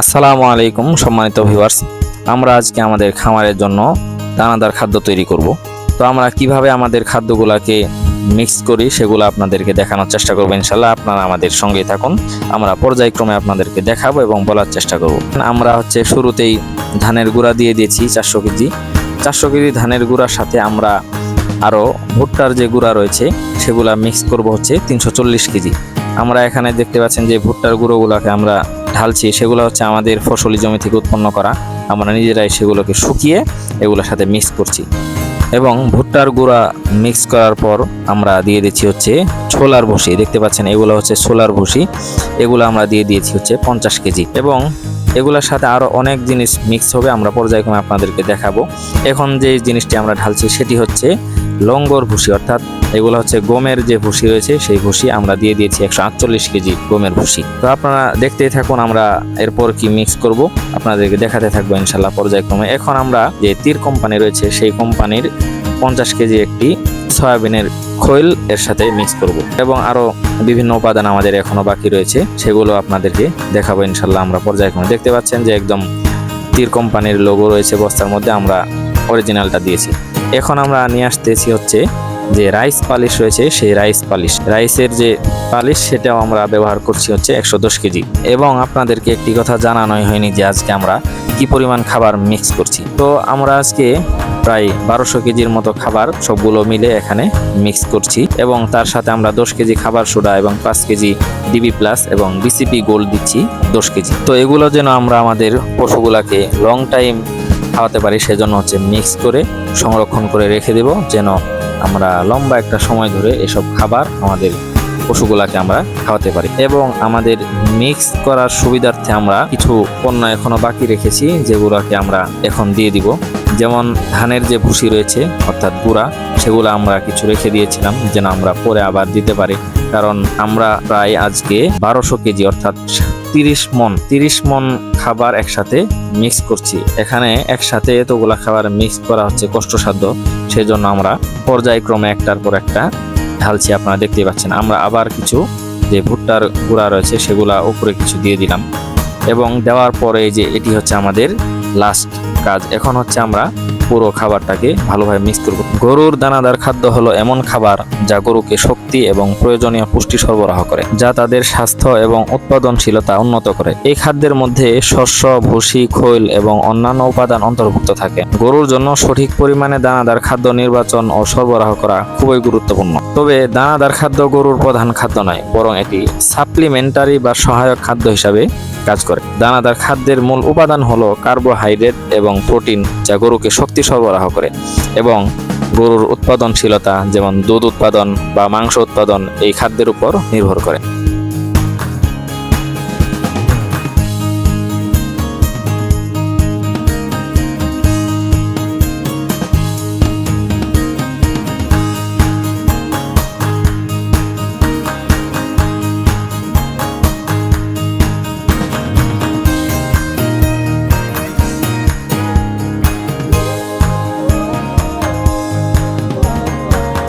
আসসালামু আলাইকুম, সম্মানিত ভিউয়ার্স। আমরা আজকে আমাদের খামারের জন্য দানাদার খাদ্য তৈরি করব। তো আমরা কীভাবে আমাদের খাদ্যগুলোকে মিক্স করি, সেগুলো আপনাদেরকে দেখানোর চেষ্টা করব। ইনশাল্লাহ আপনারা আমাদের সঙ্গে থাকুন। আমরা পর্যায়ক্রমে আপনাদেরকে দেখাবো এবং বলার চেষ্টা করব। আমরা হচ্ছে শুরুতেই ধানের গুঁড়া দিয়ে দিয়েছি চারশো কেজি। চারশো কেজি ধানের গুঁড়ার সাথে আমরা আরও ভুট্টার যে গুঁড়া রয়েছে, সেগুলা মিক্স করব হচ্ছে তিনশো চল্লিশ কেজি। আমরা এখানে দেখতে পাচ্ছেন যে ভুট্টার গুঁড়োগুলোকে আমরা ঢালছি, সেগুলো হচ্ছে আমাদের ফসলি জমি থেকে উৎপন্ন করা। আমরা নিজেরাই সেগুলোকে শুকিয়ে এগুলোর সাথে মিক্স করছি। এবং ভুট্টার গুঁড়া মিক্স করার পর আমরা দিয়ে দিচ্ছি হচ্ছে ছোলার ভুসি। দেখতে পাচ্ছেন, এগুলো হচ্ছে ছোলার ভুসি। এগুলো আমরা দিয়ে দিয়েছি হচ্ছে পঞ্চাশ কেজি। এবং এগুলোর সাথে আরও অনেক জিনিস মিক্স হবে, আমরা পর্যায়ক্রমে আপনাদেরকে দেখাবো। এখন যে জিনিসটি আমরা ঢালছি সেটি হচ্ছে লঙ্গর ভুসি, অর্থাৎ এগুলো হচ্ছে গমের যে ভুসি রয়েছে, সেই ভুসি আমরা দিয়ে দিয়েছি একশো আটচল্লিশ কেজি গমের ভুসি। তো আপনারা দেখতেই থাকুন আমরা এরপর কি মিক্স করব, আপনাদেরকে দেখাতে থাকব ইনশাল্লাহ পর্যায়ক্রমে। এখন আমরা যে তীর কোম্পানি রয়েছে, সেই কোম্পানির পঞ্চাশ কেজি একটি সয়াবিনের খৈল এর সাথে মিক্স করব। এবং আরও বিভিন্ন উপাদান আমাদের এখনও বাকি রয়েছে, সেগুলো আপনাদেরকে দেখাবো ইনশাল্লাহ আমরা পর্যায়ক্রমে। দেখতে পাচ্ছেন যে একদম তীর কোম্পানির লোগো রয়েছে, বস্তার মধ্যে আমরা অরিজিনালটা দিয়েছি। এখন আমরা নিয়ে আসতেছি হচ্ছে যে রাইস পালিশ রয়েছে, সেই রাইস পালিশ। রাইসের যে পালিশ, সেটাও আমরা ব্যবহার করছি হচ্ছে একশো দশ কেজি। এবং আপনাদেরকে একটি কথা জানানোই হয়নি যে আজকে আমরা কি পরিমাণ খাবার মিক্স করছি। তো আমরা আজকে প্রায় বারোশো কেজির মতো খাবার সবগুলো মিলে এখানে মিক্স করছি এবং তার সাথে আমরা দশ কেজি খাবার সোডা এবং পাঁচ কেজি ডিবি প্লাস এবং বিসিপি গোল্ড দিচ্ছি দশ কেজি। তো এগুলো যেন আমরা আমাদের পশুগুলাকে লং টাইম খাওয়াতে পারি, সেজন্য হচ্ছে মিক্স করে, সংরক্ষণ করে রেখে দেব, যেন আমরা লম্বা একটা সময় ধরে এসব খাবার আমাদের পশুগুলাকে আমরা খাওয়াতে পারি। এবং আমাদের মিক্স করার সুবিধার্থে আমরা কিছু পণ্য এখনও বাকি রেখেছি, যেগুলোকে আমরা এখন দিয়ে দিব। যেমন ধানের যে ভুসি রয়েছে, অর্থাৎ গুঁড়া, সেগুলো আমরা কিছু রেখে দিয়েছিলাম, যেন আমরা পরে আবার দিতে পারি। কারণ আমরা প্রায় আজকে বারোশো কেজি, অর্থাৎ তিরিশ মন তিরিশ মন খাবার একসাথে মিক্স করছি। এখানে একসাথে এতগুলা খাবার মিক্স করা হচ্ছে কষ্টসাধ্য, সেজন্য আমরা পর্যায়ক্রমে একটার পর একটা ঢালছি, আপনারা দেখতেই পাচ্ছেন। আমরা আবার কিছু যে ভুট্টার গুঁড়া রয়েছে, সেগুলা উপরে কিছু দিয়ে দিলাম। এবং দেওয়ার পরে যে এটি হচ্ছে আমাদের লাস্ট কাজ। এখন হচ্ছে আমরা পুরো খাবারটাকে ভালোভাবে মিক্স করব। গরুর দানাদার খাদ্য হলো এমন খাবার যা গরুকে শক্তি এবং প্রয়োজনীয় পুষ্টি সরবরাহ করে, যা তাদের স্বাস্থ্য এবং উৎপাদনশীলতা উন্নত করে। এই খাদ্যের মধ্যে শস্য, ভুসি, খৈল এবং অন্যান্য উপাদান অন্তর্ভুক্ত থাকে। গরুর জন্য সঠিক পরিমাণে দানাদার খাদ্য নির্বাচন ও সরবরাহ করা খুবই গুরুত্বপূর্ণ। তবে দানাদার খাদ্য গরুর প্রধান খাদ্য নয়, বরং এটি সাপ্লিমেন্টারি বা সহায়ক খাদ্য হিসাবে কাজ করে। দানাদার খাদ্যের মূল উপাদান হলো কার্বোহাইড্রেট এবং প্রোটিন, যা গরুকে শক্তি সরবরাহ করে। এবং গরুর উৎপাদনশীলতা, যেমন দুধ উৎপাদন বা মাংস উৎপাদন, এই খাদ্যের উপর নির্ভর করে।